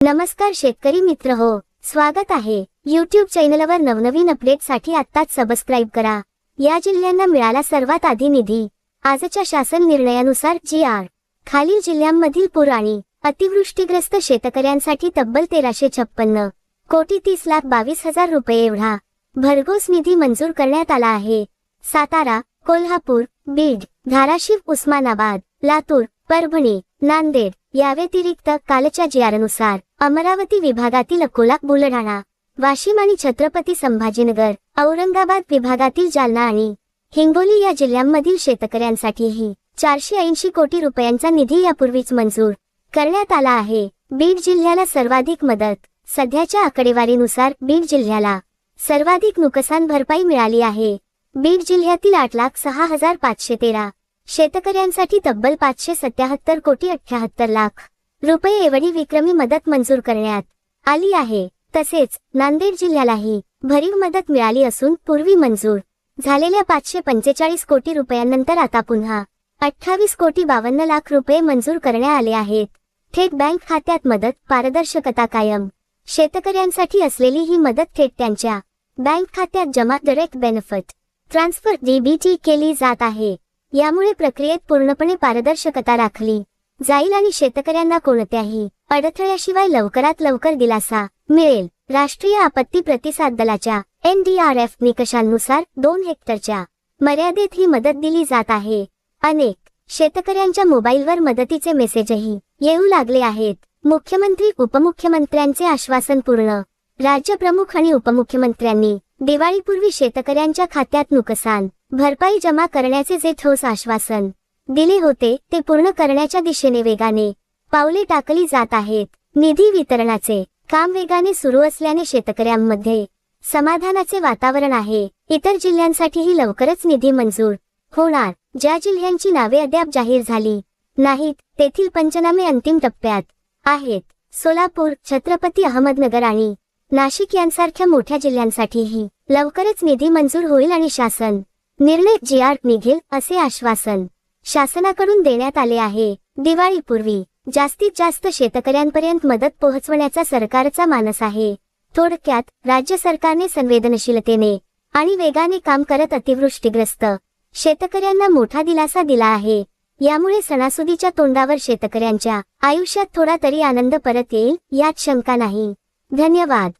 नमस्कार शेतकरी मित्र हो स्वागत आहे. युट्यूब चॅनलवर नवनवीन अपडेटसाठी आत्ताच सबस्क्राईब करा. या जिल्ह्यांना मिळाला सर्वात आधी निधी. आजच्या शासन निर्णयानुसार जी आर खालील जिल्ह्यांमधील पूर आणि अतिवृष्टीग्रस्त शेतकऱ्यांसाठी तब्बल तेराशे छप्पन्न कोटी तीस लाख बावीस हजार रुपये एवढा भरघोस निधी मंजूर करण्यात आला आहे. सातारा कोल्हापूर बीड धाराशिव उस्मानाबाद लातूर परभणी नांदेड या व्यतिरिक्त कालच्या जीआरनुसार अमरावती विभागातील अकोला बुलढाणा वाशिम आणि छत्रपती संभाजीनगर औरंगाबाद विभागातील जालना आणि हिंगोली या जिल्ह्यांमधील शेतकऱ्यांसाठीही चारशे ऐंशी कोटी रुपयांचा निधी यापूर्वीच मंजूर करण्यात आला आहे. बीड जिल्ह्याला सर्वाधिक मदत सध्याच्या आकडेवारीनुसार बीड जिल्ह्याला सर्वाधिक नुकसान भरपाई मिळाली आहे. बीड जिल्ह्यातील आठ लाख सहा हजार पाचशे तेरा शेतकऱ्यांसाठी तब्बल पाचशे सत्याहत्तर कोटी अठ्याहत्तर लाख रुपये एवढी विक्रमी मदत मंजूर करण्यात आली आहे. तसेच नांदेड जिल्ह्यालाही भरीव मदत मिळाली असून पूर्वी मंजूर झालेल्या पाचशे पंचेचाळीस कोटी रुपयांनंतर आता पुन्हा अठ्ठावीस कोटी बावन्न लाख रुपये मंजूर करण्यात आले आहेत. थेट बँक खात्यात मदत पारदर्शकता कायम. शेतकऱ्यांसाठी असलेली ही मदत थेट त्यांच्या बँक खात्यात जमा डायरेक्ट बेनिफिट ट्रान्सफर डीबीटी केली जात आहे. यामुळे प्रक्रियेत पूर्णपणे पारदर्शकता राखली. जाईल आणि शेतकऱ्यांना कोणत्याही अडथळ्याशिवाय लवकरात लवकर दिलासा मिळेल. राष्ट्रीय आपत्ती प्रतिसाद दलाच्या एनडीआरएफ निकषांनुसार दोन हेक्टरच्या मर्यादेत ही मदत दिली जात आहे. अनेक शेतकऱ्यांच्या मोबाईलवर मदतीचे मेसेजही येऊ लागले आहेत. मुख्यमंत्री उपमुख्यमंत्र्यांचे आश्वासन पूर्ण. राज्यप्रमुख आणि उपमुख्यमंत्र्यांनी दिवाळीपूर्वी शेतकऱ्यांच्या खात्यात नुकसान भरपाई जमा करण्याचे जे ठोस आश्वासन दिले होते ते पूर्ण करण्याच्या दिशेने वेगाने पावले टाकली जात आहेत. निधी वितरणाचे काम वेगाने सुरू असल्याने शेतकऱ्यांमध्ये समाधानाचे वातावरण आहे. इतर जिल्ह्यांसाठीही लवकरच निधी मंजूर होणार. ज्या जिल्ह्यांची नावे अद्याप जाहीर झाली नाहीत तेथील पंचनामे अंतिम टप्प्यात आहेत. सोलापूर छत्रपती अहमदनगर आणि नाशिक यांसारख्या मोठ्या जिल्ह्यांसाठीही लवकरच निधी मंजूर होईल आणि शासन निर्णय जी आर निघेल असे आश्वासन शासनाकडून देण्यात आले आहे. दिवाळीपूर्वी जास्तीत जास्त शेतकऱ्यांपर्यंत मदत पोहोचवण्याचा सरकारचा मानस आहे. थोडक्यात राज्य सरकारने संवेदनशीलतेने आणि वेगाने काम करत अतिवृष्टीग्रस्त शेतकऱ्यांना मोठा दिलासा दिला आहे. यामुळे सणासुदीच्या तोंडावर शेतकऱ्यांच्या आयुष्यात थोडा तरी आनंद परत येईल यात शंका नाही. धन्यवाद.